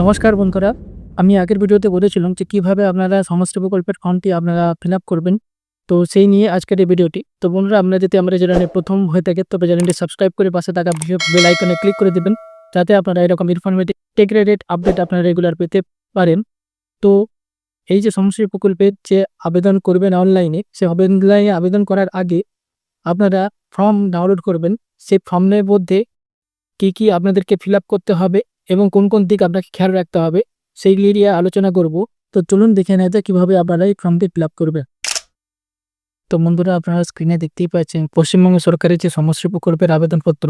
নমস্কার বন্ধুরা। আমি আগের ভিডিওতে বলেছিলাম যে কীভাবে আপনারা সমস্ত প্রকল্পের ফর্মটি আপনারা ফিল করবেন। তো সেই নিয়ে আজকের এই ভিডিওটি। তো বন্ধুরা, আপনারা যদি আমরা চ্যানেলে প্রথম হয়ে থাকে, তবে চ্যানেলটি সাবস্ক্রাইব করে পাশে থাকা বেল আইকনে ক্লিক করে দেবেন। যাতে আপনারা এরকম ইনফরমেটিভ টেক রেটেড আপডেট আপনারা রেগুলার পেতে পারেন। তো এই যে সমস্ত প্রকল্পের যে আবেদন করবেন অনলাইনে সে অনলাইনে আবেদন করার আগে আপনারা ফর্ম ডাউনলোড করবেন। সেই ফর্মের মধ্যে কী কী আপনাদেরকে ফিল করতে হবে এবং কোন কোন দিক আপনাকে খেয়াল রাখতে হবে সেইগুলি নিয়ে আলোচনা করব। তো চলুন দেখে নেওয়া যাক কীভাবে আপনারা এই ফর্মটি ফিল আপ করবেন। তো বন্ধুরা, আপনারা স্ক্রিনে দেখতেই পাচ্ছেন, পশ্চিমবঙ্গ সরকারের যে সমষ্টি প্রকল্পের আবেদনপত্র,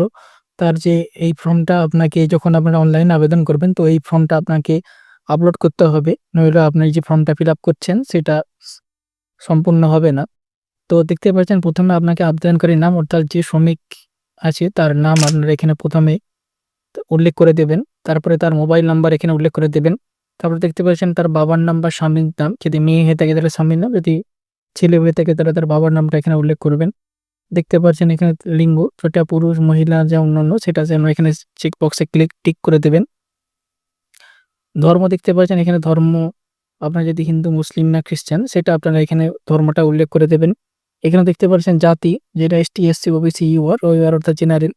তার যে এই ফর্মটা আপনাকে যখন আপনারা অনলাইনে আবেদন করবেন, তো এই ফর্মটা আপনাকে আপলোড করতে হবে। নইলে আপনার যে ফর্মটা ফিল করছেন, সেটা সম্পূর্ণ হবে না। তো দেখতে পাচ্ছেন, প্রথমে আপনাকে আবেদনকারীর নাম, অর্থাৎ যে শ্রমিক আছে, তার নাম আপনারা এখানে প্রথমে উল্লেখ করে দেবেন। তারপরে তার মোবাইল নাম্বার এখানে উল্লেখ করে দেবেন। তারপরে দেখতে পাচ্ছেন তার বাবার নাম বা স্বামীর নাম। যদি মেয়ে হয়ে থাকে তাহলে স্বামীর নাম, যদি ছেলে হয়ে থাকে তাহলে তার বাবার নামটা এখানে উল্লেখ করবেন। দেখতে পাচ্ছেন এখানে লিঙ্গ সেটা পুরুষ, মহিলা যা অন্যান্য, সেটা যেন এখানে চেক বক্সে ক্লিক টিক করে দেবেন। ধর্ম দেখতে পাচ্ছেন এখানে ধর্ম, আপনার যদি হিন্দু, মুসলিম না খ্রিস্টান, সেটা আপনারা এখানে ধর্মটা উল্লেখ করে দেবেন। এখানে দেখতে পাচ্ছেন জাতি, যেটা S ST SC OBC UR OER অর্থাৎ জেনারেল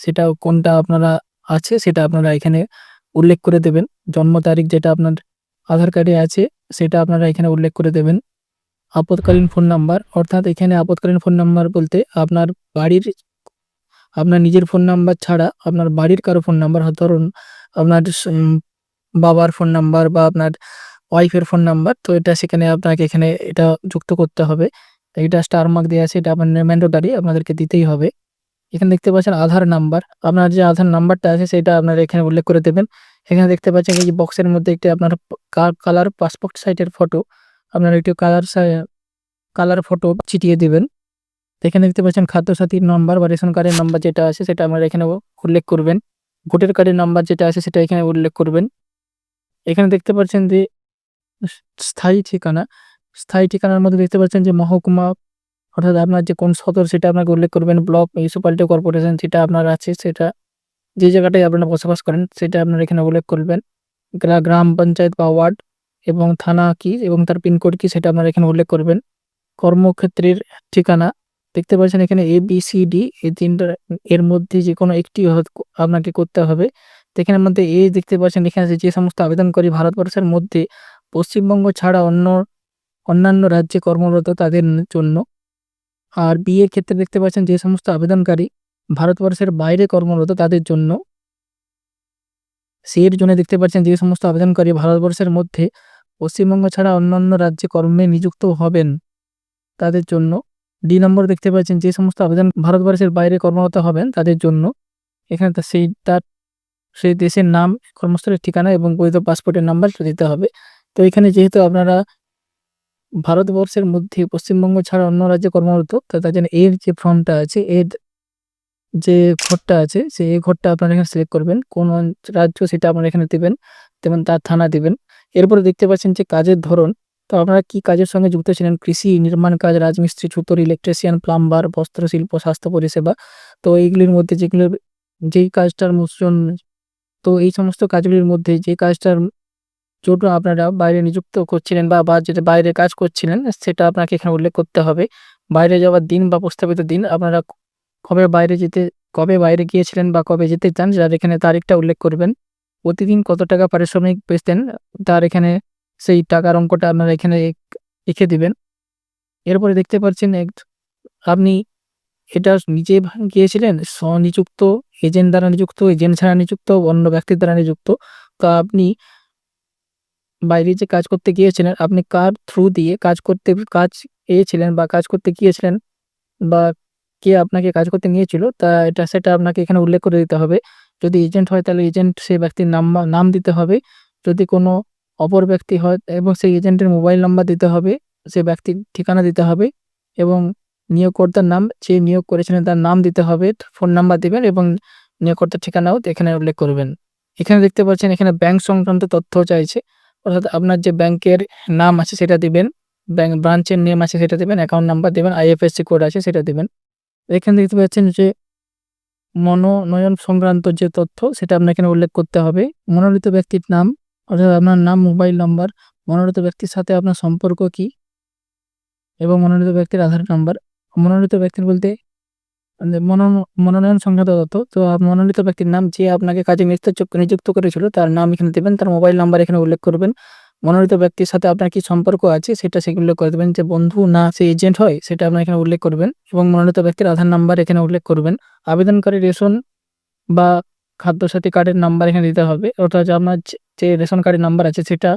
সেটা কোনটা আপনারা আছে, সেটা আপনারা এখানে উল্লেখ করে দেবেন। জন্ম তারিখ যেটা আপনার আধার কার্ডে আছে, সেটা আপনারা এখানে উল্লেখ করে দেবেন। আপদকালীন ফোন নাম্বার, অর্থাৎ এখানে আপদকালীন ফোন নাম্বার বলতে আপনার বাড়ির, আপনার নিজের ফোন নাম্বার ছাড়া আপনার বাড়ির কারও ফোন নাম্বার। ধরুন আপনার বাবার ফোন নাম্বার বা আপনার ওয়াইফের ফোন নাম্বার, তো এটা সেখানে আপনাকে এখানে এটা যুক্ত করতে হবে। এটা স্টার মার্ক দেওয়া আছে, এটা আপনার ম্যান্ডেটারি আপনাদেরকে দিতেই হবে। এখানে দেখতে পাচ্ছেন আধার নাম্বার। আপনার যে আধার নাম্বারটা আছে, সেটা আপনারা এখানে উল্লেখ করে দেবেন। এখানে দেখতে পাচ্ছেন এই বক্সের মধ্যে একটি আপনার কালার পাসপোর্ট সাইটের ফটো। আপনার একটি কালার কালার ফটো চিটিয়ে দেবেন। এখানে দেখতে পাচ্ছেন খাদ্যসাথীর নাম্বার বা রেশন কার্ডের নাম্বার যেটা আছে, সেটা আপনারা এখানে উল্লেখ করবেন। ভোটার কার্ডের নাম্বার যেটা আছে, সেটা এখানে উল্লেখ করবেন। এখানে দেখতে পাচ্ছেন যে, স্থায়ী ঠিকানা। স্থায়ী ঠিকানার মধ্যে দেখতে পাচ্ছেন যে মহকুমা অর্থাৎ আপনার যে কোন সদর সেটা আপনাকে উল্লেখ করবেন, ব্লক মিউনিসিপ্যালিটি কর্পোরেশন সেটা আপনার আছে সেটা, যে জায়গাটায় আপনারা বসবাস করেন সেটা আপনারা এখানে উল্লেখ করবেন। গ্রা- গ্রাম পঞ্চায়েত বা ওয়ার্ড এবং থানা কি এবং তার পিনকোড কি সেটা আপনারা এখানে উল্লেখ করবেন। কর্মক্ষেত্রের ঠিকানা, দেখতে পাচ্ছেন এখানে এ বি সি ডি এই তিনটা এর মধ্যে যে কোনো একটি আপনাকে করতে হবে। তো এখানের মধ্যে এ দেখতে পাচ্ছেন এখানে যে সমস্ত আবেদনকারী ভারতবর্ষের মধ্যে পশ্চিমবঙ্গ ছাড়া অন্য, অন্যান্য রাজ্যে কর্মরত তাদের জন্য আর বিয়ের ক্ষেত্রে দেখতে পাচ্ছেন যে সমস্ত আবেদনকারী ভারতবর্ষের বাইরে কর্মরত তাদের জন্য সি এর জন্য দেখতে পাচ্ছেন যে সমস্ত আবেদনকারী ভারতবর্ষের মধ্যে পশ্চিমবঙ্গ ছাড়া অন্যান্য রাজ্যে কর্মে নিযুক্ত হবেন তাদের জন্য। ডি নম্বর দেখতে পাচ্ছেন যে সমস্ত আবেদন ভারতবর্ষের বাইরে কর্মরত হবেন তাদের জন্য। এখানে তার সেই তার সেই দেশের নাম, কর্মস্থলের ঠিকানা এবং বৈধ পাসপোর্টের নাম্বার দিতে হবে। তো এখানে যেহেতু আপনারা ভারতবর্ষের মধ্যে পশ্চিমবঙ্গ ছাড়া অন্য রাজ্যে কর্মরত, তো তার জন্য এর যে ফর্মটা আছে, এর যে ঘরটা আছে সেই এই ঘরটা আপনারা এখানে সিলেক্ট করবেন। কোন রাজ্য সেটা আপনারা এখানে দেবেন, তেমন তার থানা দিবেন। এরপরে দেখতে পাচ্ছেন যে কাজের ধরন, তো আপনারা কি কাজের সঙ্গে যুক্ত ছিলেন? কৃষি, নির্মাণ কাজ, রাজমিস্ত্রি ছুতর ইলেকট্রিশিয়ান প্লাম্বার বস্ত্রশিল্প, স্বাস্থ্য পরিষেবা, তো এইগুলির মধ্যে যেগুলো, যেই কাজটার মোশন তো এই সমস্ত কাজগুলির মধ্যে যে কাজটার জন্য আপনারা বাইরে নিযুক্ত করছিলেন বা বা যেটা বাইরে কাজ করছিলেন, সেটা আপনাকে এখানে উল্লেখ করতে হবে। বাইরে যাওয়ার দিন বা প্রস্তাবিত দিন, আপনারা কবে বাইরে যেতে, কবে বাইরে গিয়েছিলেন বা কবে যেতে চান, যার এখানে তারিখটা উল্লেখ করবেন। প্রতিদিন কত টাকা পারিশ্রমিক পেতেন তার এখানে সেই টাকার অঙ্কটা আপনারা এখানে লিখে দিবেন। এরপরে দেখতে পাচ্ছেন এক- আপনি এটা নিজে গিয়েছিলেন, স্বনিযুক্ত, এজেন্ট দ্বারা নিযুক্ত, এজেন্ট ছাড়া নিযুক্ত, অন্য ব্যক্তির দ্বারা নিযুক্ত। তা আপনি বাইরে যে কাজ করতে গিয়েছিলেন, আপনি কার থ্রু দিয়ে কাজ করতে, কাজ পেয়েছিলেন বা কাজ করতে গিয়েছিলেন বা কে আপনাকে কাজ করতে নিয়েছিল, তা এটা সেটা আপনাকে এখানে উল্লেখ করে দিতে হবে। যদি এজেন্ট হয়, তাহলে এজেন্ট সেই ব্যক্তির নাম নাম দিতে হবে। যদি কোনো অপর ব্যক্তি হয়, এবং সেই এজেন্টের মোবাইল নাম্বার দিতে হবে সে ব্যক্তির ঠিকানা দিতে হবে, এবং নিয়োগকর্তার নাম, যে নিয়োগ করেছিলেন তার নাম দিতে হবে ফোন নাম্বার দিবেন এবং নিয়োগকর্তার ঠিকানাও এখানে উল্লেখ করবেন। এখানে দেখতে পাচ্ছেন, এখানে ব্যাংক সংক্রান্ত তথ্য চাইছে। অর্থাৎ আপনার যে ব্যাংকের নাম আছে সেটা দিবেন, ব্যাংক ব্রাঞ্চের নেম আছে সেটা দেবেন অ্যাকাউন্ট নাম্বার দেবেন আইএফএসসি কোড আছে সেটা দেবেন। এখানে দেখতে পাচ্ছেন যে মনোনয়ন সংক্রান্ত যে তথ্য সেটা এখানে উল্লেখ করতে হবে। মনোনীত ব্যক্তির নাম, অর্থাৎ আপনার নাম, মোবাইল নাম্বার, মনোনীত ব্যক্তির সাথে আপনার সম্পর্ক কি এবং মনোনীত ব্যক্তির আধার নাম্বার। মনোনীত ব্যক্তির বলতে মনোনয়ন সংক্রান্ত তথ্য। তো মনোনীত ব্যক্তির নাম যে আপনাকে কাজে নিযুক্ত নিযুক্ত করেছিল, তার নাম এখানে দেবেন, তার মোবাইল নাম্বার এখানে উল্লেখ করবেন। মনোনীত ব্যক্তির সাথে আপনার কি সম্পর্ক আছে, সেটা সেগুলো উল্লেখ করে দেবেন যে বন্ধু না সে এজেন্ট হয়, সেটা আপনার এখানে উল্লেখ করবেন এবং মনোনীত ব্যক্তির আধার নাম্বার এখানে উল্লেখ করবেন। আবেদনকারী রেশন বা খাদ্যসাথী কার্ডের নাম্বার এখানে দিতে হবে, অর্থাৎ আপনার যে- রেশন কার্ডের নাম্বার আছে, সেটা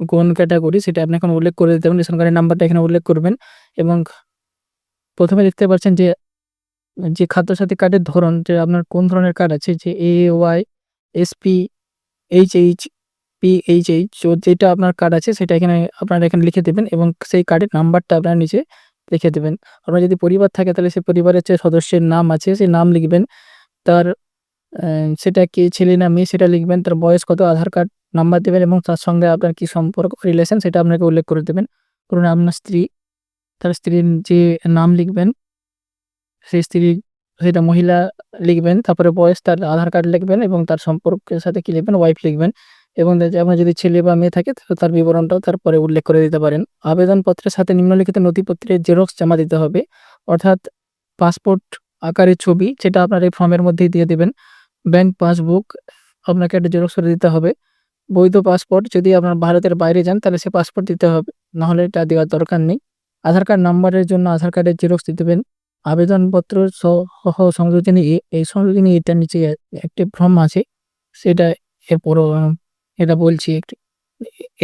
কোন ক্যাটাগরি, সেটা আপনি এখন উল্লেখ করে দিতে রেশন কার্ডের নাম্বারটা এখানে উল্লেখ করবেন এবং প্রথমে দেখতে পাচ্ছেন যে যে খাদ্যসাথী কার্ডের ধরন, যে আপনার কোন ধরনের কার্ড আছে, যে A Y SP H H P H H যেটা আপনার কার্ড আছে, সেটা এখানে আপনারা এখানে লিখে দেবেন এবং সেই কার্ডের নাম্বারটা আপনার নিচে লিখে দেবেন। আপনার যদি পরিবার থাকে, তাহলে সেই পরিবারের যে সদস্যের নাম আছে, সেই নাম লিখবেন। তার সেটা কে, ছেলে না মেয়ে, সেটা লিখবেন। তার বয়স কত, আধার কার্ড নাম্বার দেবেন এবং তার সঙ্গে আপনার কি সম্পর্ক রিলেশন সেটা আপনাকে উল্লেখ করে দেবেন। ধরুন আপনার স্ত্রী তার স্ত্রীর যে নাম লিখবেন, সেই স্ত্রী, সেটা মহিলা লিখবেন, তারপরে বয়স তার আধার কার্ড লিখবেন এবং তার সম্পর্কের সাথে কি লিখবেন ওয়াইফ লিখবেন এবং আপনার যদি ছেলে বা মেয়ে থাকে তার বিবরণটাও তারপরে উল্লেখ করে দিতে পারেন। আবেদনপত্রের সাথে নিম্নলিখিত নথিপত্রের জেরক্স জমা দিতে হবে, অর্থাৎ পাসপোর্ট আকারের ছবি যেটা আপনার এই ফর্মের মধ্যেই দিয়ে দেবেন। ব্যাংক পাসবুক, আপনাকে একটা জেরক্স করে দিতে হবে। বৈধ পাসপোর্ট, যদি আপনার ভারতের বাইরে যান, তাহলে সে পাসপোর্ট দিতে হবে, নাহলে এটা দেওয়ার দরকার নেই। আধার কার্ড নাম্বারের জন্য আধার কার্ডের জেরক্স দেবেন আবেদনপত্র সহ সংযোজনী এ, এই সংযোজনী এটার নিচে একটি ফর্ম আছে। সেটা এরপর এটা বলছি একটি,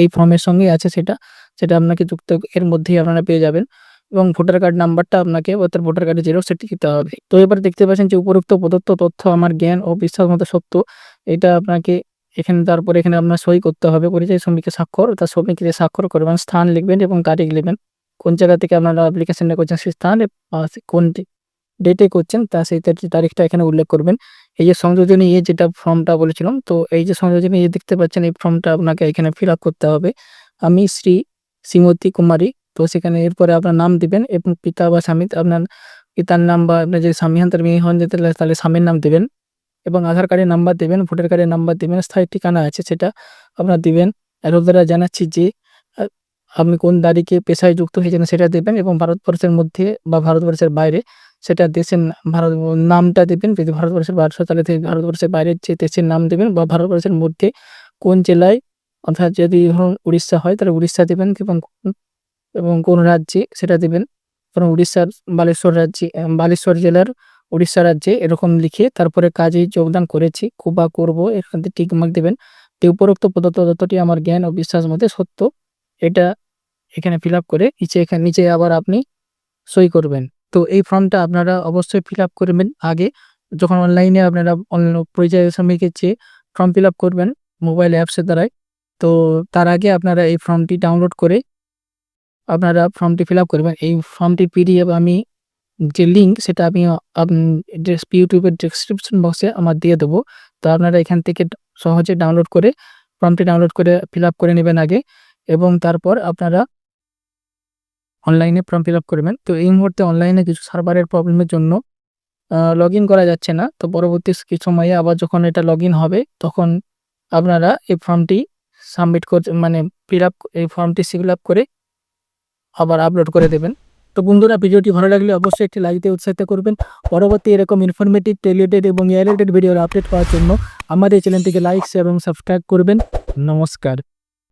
এই ফর্মের সঙ্গে আছে সেটা। সেটা আপনাকে যুক্ত এর মধ্যেই আপনারা পেয়ে যাবেন। এবং ভোটার কার্ড নাম্বারটা আপনাকে অর্থাৎ ভোটার কার্ডের জেরক্স সেটি দিতে হবে। তো এবার দেখতে পাচ্ছেন যে উপরোক্ত প্রদত্ত তথ্য আমার জ্ঞান ও বিশ্বাস মতো সত্য। এটা আপনাকে এখানে, তারপরে এখানে আপনার সই করতে হবে। পরিচয় শ্রমিকের স্বাক্ষর তার শ্রমিকের স্বাক্ষর করবেন স্থান লিখবেন এবং তারিখ লিখবেন। কোন জায়গা থেকে আপনারা অ্যাপ্লিকেশনটা করছেন সেই স্থান আর কোন ডেটে করছেন, তা সেই তারি- তারিখটা এখানে উল্লেখ করবেন। এই যে সংযোজনী এ যেটা ফর্মটা বলেছিলাম, তো এই যে সংযোজনী এ দেখতে পাচ্ছেন, এই ফর্মটা আপনাকে এখানে ফিল করতে হবে। আমি শ্রী শ্রীমতী কুমারী, তো সেখানে এরপরে আপনার নাম দিবেন এবং পিতা বা স্বামী, আপনার পিতার নাম বা আপনার যদি স্বামী হন তার মেয়ে হন যদি তাহলে- স্বামীর নাম দেবেন এবং আধার কার্ডের নাম্বার দেবেন, ভোটার কার্ডের নাম্বার দেবেন, স্থায়ী ঠিকানা আছে সেটা আপনার দিবেন। এর দ্বারা জানাচ্ছি যে আপনি কোন তারিখে পেশায় যুক্ত হয়েছেন সেটা দেবেন এবং ভারতবর্ষের মধ্যে বা ভারতবর্ষের বাইরে সেটা দেশের ভারত, নামটা দেবেন যদি ভারতবর্ষের তাহলে সেই ভারতবর্ষের বাইরের যে দেশের নাম দেবেন বা ভারতবর্ষের মধ্যে কোন জেলায় অর্থাৎ যদি ধরুন উড়িষ্যা হয় তাহলে উড়িষ্যা দেবেন এবং এবং কোন রাজ্যে সেটা দেবেন। ধরুন উড়িষ্যার বালেশ্বর রাজ্যে বালেশ্বর জেলার উড়িষ্যা রাজ্যে এরকম লিখে তারপরে কাজে যোগদান করেছি কো- বা করব এখান থেকে টিক মার্ক দেবেন। উপরোক্ত প্রদত্ত তথ্যটি আমার জ্ঞান ও বিশ্বাস মধ্যে সত্য। এটা এখানে ফিল করে নিচে এখানে, নিচে আবার আপনি সই করবেন। তো এই ফর্মটা আপনারা অবশ্যই ফিল করবেন আগে। যখন অনলাইনে আপনারা অন্য পরিচয় শ্রমিকের চেয়ে ফর্ম ফিল করবেন মোবাইল অ্যাপসের দ্বারাই, তো তার আগে আপনারা এই ফর্মটি ডাউনলোড করে আপনারা ফর্মটি ফিল করবেন। এই ফর্মটি পিডিএফ আমি যে লিঙ্ক সেটা আমি ইউটিউবের ডেসক্রিপশন বক্সে আমার দিয়ে দেবো। তো আপনারা এখান থেকে সহজে ডাউনলোড করে ফর্মটি ডাউনলোড করে ফিল করে নেবেন আগে। এবং তারপর আপনারা অনলাইনে ফর্ম ফিল আপ করবেন তো এই মুহূর্তে অনলাইনে কিছু সার্ভারের প্রবলেমের জন্য লগ করা যাচ্ছে না। তো পরবর্তী কিছু সময়ে আবার যখন এটা লগ হবে, তখন আপনারা এই ফর্মটি সাবমিট করতে মানে ফিল আপ এই ফর্মটি ফিল আপ করে আবার আপলোড করে দেবেন। তো বন্ধুরা, ভিডিওটি ভালো লাগলে অবশ্যই একটি লাইক দিয়ে উৎসাহিত করবেন। পরবর্তী এরকম ইনফরমেটিভ রিলেটেড এবং রিলেটেড ভিডিওর আপডেট পাওয়ার জন্য আমাদের চ্যানেলটিকে লাইক শেয়ার এবং সাবস্ক্রাইব করবেন। নমস্কার।